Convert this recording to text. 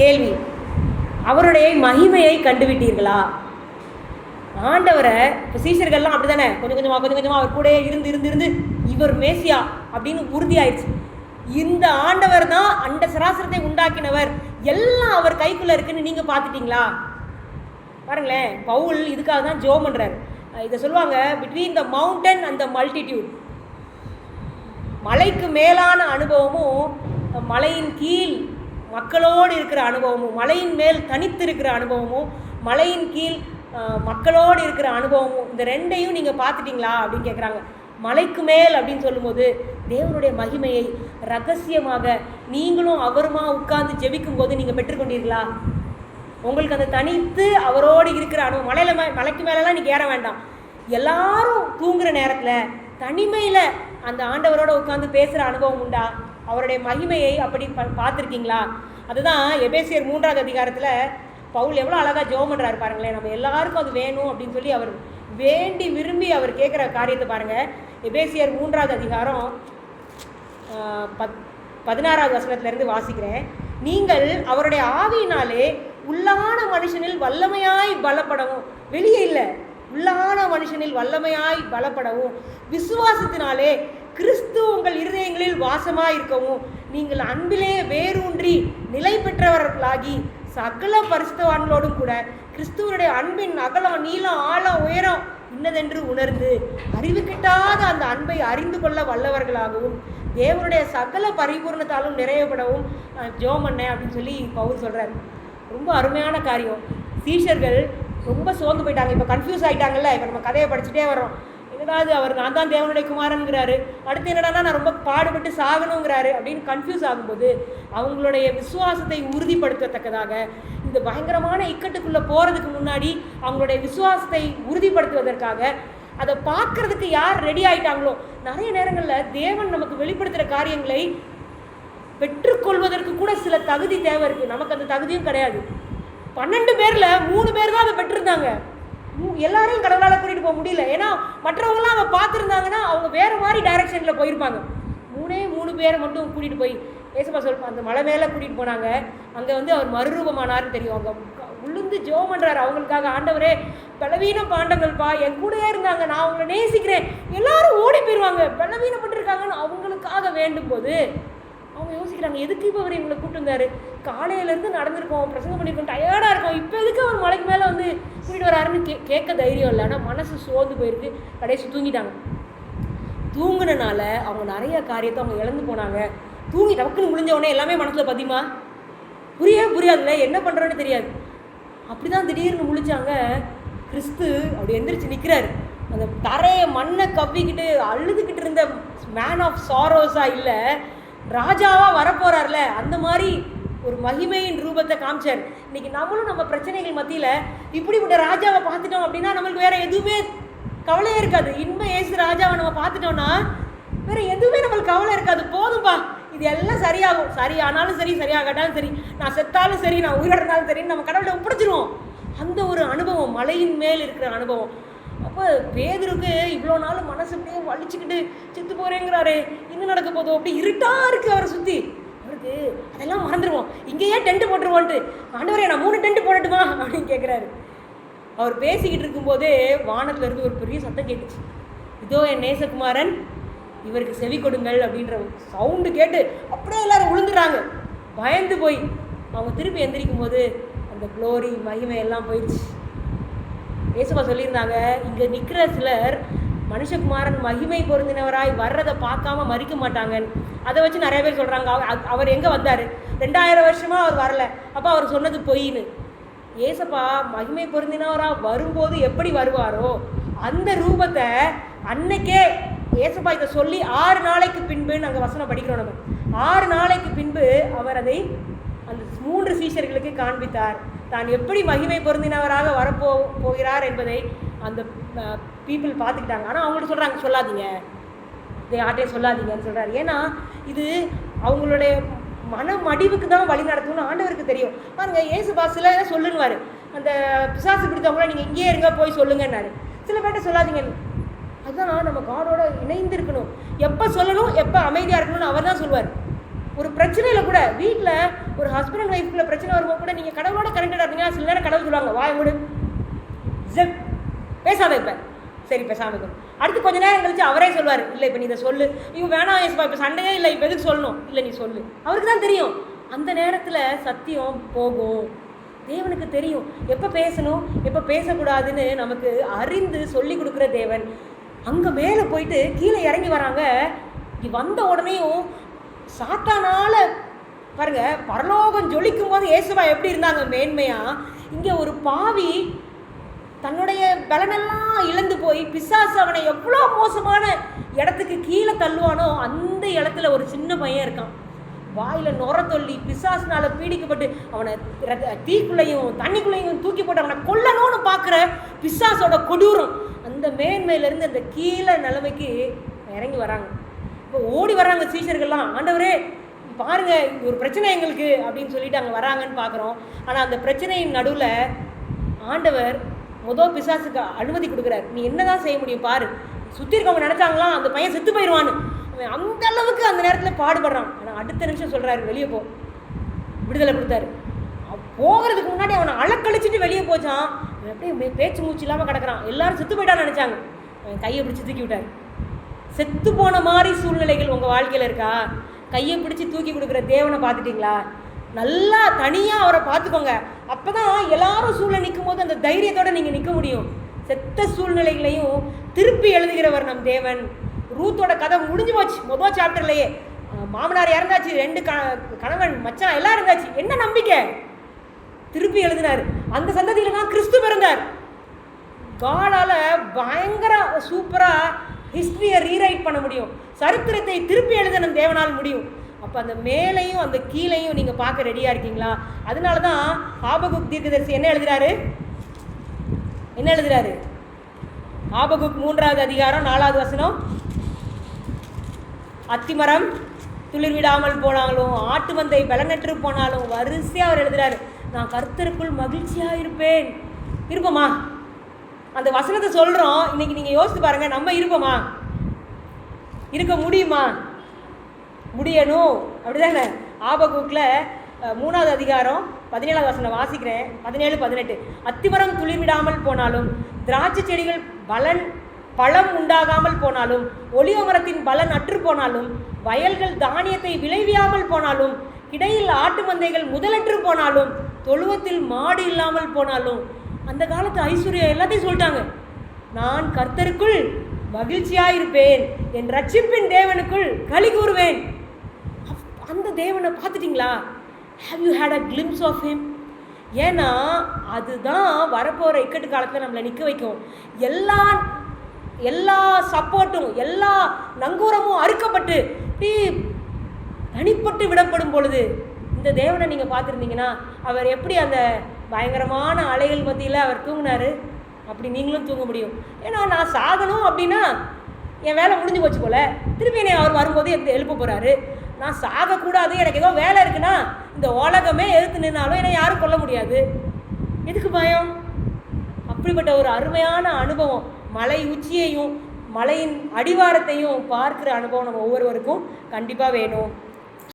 கேள்வி. அவருடைய மகிமையை கண்டுவிட்டீர்களா? ஆண்டவரை இப்போ சீசர்கள்லாம் அப்படி தானே கொஞ்சம் கொஞ்சமாக கொஞ்சம் கொஞ்சமாக அவர் கூடயே இருந்து இருந்து இருந்து இவர் மேசியா அப்படின்னு உறுதியாயிடுச்சு இந்த ஆண்டவர் தான் அண்ட சராசரத்தை உண்டாக்கினவர். எல்லாம் அவர் கைக்குள்ளே இருக்குன்னு நீங்கள் பார்த்துட்டீங்களா? பாருங்களேன் பவுல் இதுக்காக தான் ஜோ பண்ணுறாரு இதை சொல்லுவாங்க between the mountain and the multitude மலைக்கு மேலான அனுபவமும் மலையின் கீழ் மக்களோடு இருக்கிற அனுபவமும் மலையின் மேல் தனித்து இருக்கிற அனுபவமும் மலையின் கீழ் மக்களோடு இருக்கிற அனுபவமும் இந்த ரெண்டையும் நீங்கள் பார்த்துட்டீங்களா அப்படின்னு கேட்குறாங்க மலைக்கு மேல் அப்படின்னு சொல்லும்போது தேவனுடைய மகிமையை ரகசியமாக நீங்களும் அவருமா உட்கார்ந்து ஜெபிக்கும் போது நீங்கள் பெற்றுக்கொண்டீர்களா? உங்களுக்கு அந்த தனித்து அவரோடு இருக்கிற அனுபவம் மலையில் மே- மலைக்கு மேலெல்லாம் நீங்கள் ஏற வேண்டாம். எல்லாரும் தூங்குற நேரத்தில் தனிமையில் அந்த ஆண்டவரோட உட்காந்து பேசுகிற அனுபவம் உண்டா? அவருடைய மகிமையை அப்படி பார்த்துருக்கீங்களா? அதுதான் எபேசியர் மூன்றாவது அதிகாரத்தில் பவுல் எவ்வளோ அழகாக ஜோம் பண்ணுறாரு பாருங்களேன். நம்ம எல்லாருக்கும் அது வேணும் அப்படின்னு சொல்லி அவர் வேண்டி விரும்பி அவர் கேட்குற காரியத்தை பாருங்கள் எபேசியர் மூன்றாவது அதிகாரம் பத் பதினாறாவது வசனத்திலேருந்து வாசிக்கிறேன். நீங்கள் அவருடைய ஆவியினாலே உள்ளான மனுஷனில் வல்லமையாய் பலப்படவும் வெளியே இல்லை. உள்ளான மனுஷனில் வல்லமையாய் பலப்படவும் விசுவாசத்தினாலே கிறிஸ்து உங்கள் இருதயங்களில் வாசமாக இருக்கவும் நீங்கள் அன்பிலே வேரூன்றி நிலை பெற்றவர்களாகி சகல பரிசுத்தவான்களோடும் கூட கிறிஸ்துவனுடைய அன்பின் அகலம் நீளம் ஆழம் உயரம் இன்னதென்று உணர்ந்து அறிவு கிட்டாத அந்த அன்பை அறிந்து கொள்ள வல்லவர்களாகவும் தேவனுடைய சகல பரிபூர்ணத்தாலும் நிறையப்படவும் ஜோம் பண்ணேன் அப்படின்னு சொல்லி பவுல் சொல்கிறார் ரொம்ப அருமையான காரியம். சீஷர்கள் ரொம்ப சோர்ந்து போயிட்டாங்க. இப்போ கன்ஃபியூஸ் ஆகிட்டாங்கல்ல இப்போ நம்ம கதையை படிச்சுட்டே வரோம் என்னடாது அவர் நான் தான் தேவனுடைய குமாரனுங்கிறாரு அடுத்து என்னடான்னா நான் ரொம்ப பாடுபட்டு சாகணுங்கிறாரு அப்படின்னு கன்ஃபியூஸ் ஆகும்போது அவங்களுடைய விசுவாசத்தை உறுதிப்படுத்தத்தக்கதாக இந்த பயங்கரமான இக்கட்டுக்குள்ளே போகிறதுக்கு முன்னாடி அவங்களுடைய விசுவாசத்தை உறுதிப்படுத்துவதற்காக அதை பார்க்கறதுக்கு யார் ரெடி ஆயிட்டாங்களோ நிறைய நேரங்களில் தேவன் நமக்கு வெளிப்படுத்துகிற காரியங்களை பெற்றுக்கொள்வதற்கு கூட சில தகுதி தேவை இருக்குது நமக்கு அந்த தகுதியும் கிடையாது. பன்னெண்டு பேரில் மூணு பேர் தான் அதை பெற்றிருந்தாங்க. எல்லாரையும் கடவுளால் கூட்டிகிட்டு போக முடியல. ஏன்னா மற்றவங்களாம் அவங்க பார்த்துருந்தாங்கன்னா அவங்க வேறு மாதிரி டைரக்ஷனில் போயிருப்பாங்க. மூணே மூணு பேரை மட்டும் கூட்டிகிட்டு போய் ஏசப்பா சொல் அந்த மலை மேலே கூட்டிகிட்டு போனாங்க. அங்கே வந்து அவர் மறுரூபமானார்னு தெரியும். அவங்க உளுந்து ஜோம் பண்ணுறாரு அவங்களுக்காக ஆண்டவரே பலவீன பாண்டங்கள்ப்பா என் கூடயே இருந்தாங்க. நான் அவங்கள நேசிக்கிறேன். எல்லாரும் ஓடி போயிடுவாங்க பலவீனப்பட்டிருக்காங்கன்னு அவங்களுக்காக வேண்டும் போது அவங்க யோசிக்கிறாங்க எதுக்கு இப்போ அவர் இவங்களை கூப்பிட்டு காலையிலேருந்து நடந்திருக்கோம் பிரசங்கம் பண்ணிருக்கோம் டயர்டாக இருக்கும். இப்போ எதுக்கு அவர் மலைக்கு மேலே வந்து கூட்டிகிட்டு வராருன்னு கே கேட்க தைரியம் இல்லை. ஆனால் மனசு சோர்ந்து போயிருக்கு. கடைசி தூங்கிட்டாங்க. தூங்குனனால அவங்க நிறைய காரியத்தை அவங்க இழந்து போனாங்க. தூங்கி டக்குன்னு முடிஞ்ச உடனே எல்லாமே மனசில் பதிமா புரியவே புரியாதுல்ல? என்ன பண்ணுறோன்னு தெரியாது. அப்படிதான் திடீர்னு முழிச்சாங்க கிறிஸ்து. அப்படி எந்திரிச்சு நிற்கிறாரு அந்த தரையை மண்ணை கவ்விக்கிட்டு அழுதுகிட்டு இருந்த மேன் ஆஃப் சாரோஸாக இல்லை ராஜாவாக வரப்போகிறார்ல அந்த மாதிரி ஒரு மகிமையின் ரூபத்தை காமிச்சார். இன்னைக்கு நம்மளும் நம்ம பிரச்சனைகள் மத்தியில் இப்படிப்பட்ட ராஜாவை பார்த்துட்டோம் அப்படின்னா நம்மளுக்கு வேற எதுவுமே கவலையே இருக்காது. இன்மை ஏசு ராஜாவை நம்ம பார்த்துட்டோம்னா வேற எதுவுமே நம்மளுக்கு கவலை இருக்காது. போதும்பா. இது எல்லாம் சரியாகும். சரி ஆனாலும் சரி சரியாகட்டாலும் சரி. நான் செத்தாலும் சரி நான் உயிரிழந்தாலும் சரி நம்ம கடவுளை ஒப்படைச்சிருவோம். அந்த ஒரு அனுபவம் மலையின் மேல் இருக்கிற அனுபவம். அப்போ பேதருக்கு இவ்வளோ நாள் மனசு அப்படியே வலிச்சுக்கிட்டு செத்து போகிறேங்கிறாரு என்ன நடக்க போதோ அப்படி இருட்டாக இருக்குது அவரை சுற்றி அவருக்கு அதெல்லாம் மறந்துடுவோம் இங்கேயே டென்ட் போட்டுருவோன்ட்டு. ஆண்டவரே நான் மூணு டென்ட் போடட்டுமா? அப்படின்னு கேட்குறாரு அவர் பேசிக்கிட்டு இருக்கும்போதே வானத்துல இருந்து ஒரு பெரிய சத்தம் கேட்டுச்சு. இதோ என் நேசகுமாரன் இவருக்கு செவி கொடுங்கள் அப்படின்ற சவுண்டு கேட்டு அப்படியே எல்லாரும் விழுந்துடுறாங்க பயந்து போய் அவங்க திருப்பி எந்திரிக்கும் போது அந்த குளோரி மகிமை எல்லாம் போயிடுச்சு ஏசுபா சொல்லியிருந்தாங்க இங்கே நிற்கிற சிலர் மனுஷகுமாரன் மகிமை பொருந்தினவராய் வர்றதை பார்க்காம மறிக்க மாட்டாங்க. அதை வச்சு நிறைய பேர் சொல்கிறாங்க அவர் அவர் எங்கே வந்தார்? ரெண்டாயிரம் வருஷமாக அவர் வரல. அப்போ அவர் சொன்னது பொய்ன்னு. ஏசப்பா மகிமை பொருந்தினவராக வரும்போது எப்படி வருவாரோ அந்த ரூபத்தை அன்னைக்கே ஏசப்பா இதை சொல்லி ஆறு நாளைக்கு பின்பு நாங்கள் வசனம் படிக்கிறோம் நம்ம. ஆறு நாளைக்கு பின்பு அவர் அதை அந்த மூன்று சீஷர்களுக்கு காண்பித்தார். தான் எப்படி மகிமை பொருந்தினவராக வரப்போ போகிறார் என்பதை அந்த பீப்புள் பார்த்துக்கிட்டாங்க. ஆனால் அவங்கள்ட்ட சொல்கிறாங்க சொல்லாதீங்க. இதை யார்ட்டையும் சொல்லாதீங்கன்னு சொல்கிறாரு ஏன்னா இது அவங்களுடைய மன மடிவுக்கு தான் வழி நடத்தும்னு ஆண்டவருக்கு தெரியும். பாருங்க ஏசு பாசில் சொல்லுன்னுவார்? அந்த பிசாசு பிடித்தவங்கள நீங்கள் இங்கேயே இருங்க போய் சொல்லுங்கன்னாரு. சில பேர்ட்ட சொல்லாதீங்க அதுதான் நம்ம காடோட இணைந்து இருக்கணும் எப்போ சொல்லணும் எப்போ அமைதியாக இருக்கணும்னு அவர் தான் சொல்லுவார். ஒரு பிரச்சனையில் கூட வீட்டில் ஒரு ஹஸ்பண்ட் ஹஸ்பண்ட் ஒய்ஃப்ல பிரச்சனை வரும்போது கூட நீங்கள் கடவுளோட கனெக்டடாக இருந்தீங்கன்னா சில நேரம் கடவுள் சொல்லுவாங்க வாய் மூடு. ஜெப். பேசாத இப்போ சரி பேசாமல் இருக்கும் அடுத்து கொஞ்ச நேரம் கழிச்சு அவரே சொல்வார் இல்லை இப்போ நீ இதை சொல்லு. ஐயோ வேணாம் ஏசுப்பா இப்போ சண்டையே இல்லை இப்போ எதுக்கு சொல்லணும்? இல்லை நீ சொல்லு. அவருக்கு தான் தெரியும். அந்த நேரத்தில் சத்தியம் போகும். தேவனுக்கு தெரியும். எப்போ பேசணும்? எப்போ பேசக்கூடாதுன்னு நமக்கு அறிந்து சொல்லி கொடுக்குற தேவன். அங்கே மேலே போயிட்டு கீழே இறங்கி வராங்க. இங்கே வந்த உடனேயும் சாத்தானால பாருங்க பரலோகம் ஜொலிக்கும் போது இயேசுவா எப்படி இருந்தாங்க? மேன்மையாக இங்கே ஒரு பாவி தன்னுடைய பலனெல்லாம் இழந்து போய் பிசாசு அவனை எவ்வளோ மோசமான இடத்துக்கு கீழே தள்ளுவானோ அந்த இடத்துல ஒரு சின்ன பையன் இருக்கான். வாயில் நுர தொல்லி பிசாசுனால பீடிக்கப்பட்டு அவனை தீக்குள்ளையும் தீக்குள்ளேயும் தண்ணிக்குள்ளேயும் தூக்கி போட்டு அவனை கொல்லணும்னு பார்க்குற பிசாசோட கொடூரம். அந்த மேன்மையிலேருந்து அந்த கீழே நிலைமைக்கு இறங்கி வராங்க. இப்போ ஓடி வர்றாங்க சீஷர்கள்லாம். ஆண்டவரே பாருங்க ஒரு பிரச்சனை எங்களுக்கு அப்படின்னு சொல்லிட்டு அங்கே வராங்கன்னு பார்க்குறோம். ஆனால் அந்த பிரச்சனையின் நடுவில் ஆண்டவர் முதல் பிசாசுக்கு அனுமதி கொடுக்குறாரு. நீ என்னதான் செய்ய முடியும் பாரு. சுற்றி இருக்கவங்க நினச்சாங்களாம் அந்த பையன் செத்து போயிடுவான்னு. அவன் அந்த அளவுக்கு அந்த நேரத்தில் பாடுபடுறான். ஆனால் அடுத்த நிமிஷம் சொல்கிறாரு வெளியே போ. விடுதலை கொடுத்தாரு. போகிறதுக்கு முன்னாடி அவனை அலக்கழிச்சிட்டு வெளியே போச்சான். அப்படியே பேச்சு மூச்சு இல்லாமல் கிடக்கிறான். எல்லாரும் செத்து போயிட்டான்னு நினச்சாங்க. அவன் கையை பிடிச்சி தூக்கி விட்டார். செத்து போன மாதிரி சூழ்நிலைகள் உங்கள் வாழ்க்கையில் இருக்கா? கையை பிடிச்சி தூக்கி கொடுக்குற தேவனை பார்த்துட்டீங்களா? நல்லா தனியாக அவரை பார்த்துக்கோங்க. அப்போ தான் எல்லாரும் சூழ்நிலை நிற்கும் போது அந்த தைரியத்தோடு நீங்கள் நிற்க முடியும். செத்த சூழ்நிலைகளையும் திருப்பி எழுதுகிறவர் நம் தேவன். ரூத்தோட கதை முடிஞ்சு போச்சு. மொதல் சாப்டர்லையே மாமனார் இறந்தாச்சு. ரெண்டு க கணவன் மச்சான் எல்லாம் இருந்தாச்சு என்ன நம்பிக்கை? திருப்பி எழுதினார். அந்த சந்ததியில் தான் கிறிஸ்து பிறந்தார். காலால் பயங்கர சூப்பராக ஹிஸ்ட்ரியை ரீரைட் பண்ண முடியும். சரித்திரத்தை திருப்பி எழுத நம் தேவனால் முடியும். அப்போ அந்த மேலையும் அந்த கீழையும் நீங்கள் பார்க்க ரெடியாக இருக்கீங்களா? அதனால தான் ஆபகுக் தீர்க்கதரிசி என்ன எழுதுறாரு? என்ன எழுதுறாரு? ஆபகுக் மூன்றாவது அதிகாரம் நாலாவது வசனம். அத்திமரம் துளிர் விடாமல் போனாலும் ஆட்டு மந்தை பலனற்று போனாலும் வரிசையாக அவர் எழுதுறாரு. நான் கர்த்தருக்குள் மகிழ்ச்சியாக இருப்பேன். இருப்போமா? அந்த வசனத்தை சொல்கிறோம் இன்னைக்கு நீங்கள் யோசித்து பாருங்கள் நம்ம இருப்போமா? இருக்க முடியுமா? முடியணும். அப்படிதானே? ஆபகுக்கில் மூணாவது அதிகாரம் பதினேழாவது வசனம் வாசிக்கிறேன். பதினேழு பதினெட்டு. அத்திமரம் துளிர்விடாமல் போனாலும் திராட்சை செடிகள் பலன் பழம் உண்டாகாமல் போனாலும் ஒளிவ மரத்தின் பலன் அற்று போனாலும் வயல்கள் தானியத்தை விளைவியாமல் போனாலும் இடையில் ஆட்டு மந்தைகள் முதலற்று போனாலும் தொழுவத்தில் மாடு இல்லாமல் போனாலும் அந்த காலத்து ஐஸ்வர்யா எல்லாத்தையும் சொல்லிட்டாங்க. நான் கர்த்தருக்குள் மகிழ்ச்சியாயிருப்பேன் என் ரட்சிப்பின் தேவனுக்குள் களி கூறுவேன். அந்த தேவனை பார்த்துட்டிங்களா? Have you had a glimpse of him ஏன்னா அதுதான் வரப்போகிற இக்கட்டு காலத்தில் நம்மளை நிற்க வைக்கும். எல்லா எல்லா சப்போர்ட்டும் எல்லா நங்கூரமும் அறுக்கப்பட்டு இப்படி தனிப்பட்டு விடப்படும் பொழுது இந்த தேவனை நீங்கள் பார்த்துருந்தீங்கன்னா அவர் எப்படி அந்த பயங்கரமான அலைகள் மத்தியில் அவர் தூங்கினாரு? அப்படி நீங்களும் தூங்க முடியும். ஏன்னா நான் சாகணும் அப்படின்னா என் வேலை முடிஞ்சு போச்சு போல. திருப்பி என்னை அவர் வரும்போது எழுப்ப போகிறாரு நான் சாகக்கூடாது எனக்கு ஏதோ வேலை இருக்குன்னா இந்த உலகமே எதிர்த்து நின்னாலும் என்னை யாரும் கொல்ல முடியாது. எதுக்கு பயம்? அப்படிப்பட்ட ஒரு அருமையான அனுபவம். மலை உச்சியையும் மலையின் அடிவாரத்தையும் பார்க்குற அனுபவம் நம்ம ஒவ்வொருவருக்கும் கண்டிப்பாக வேணும்.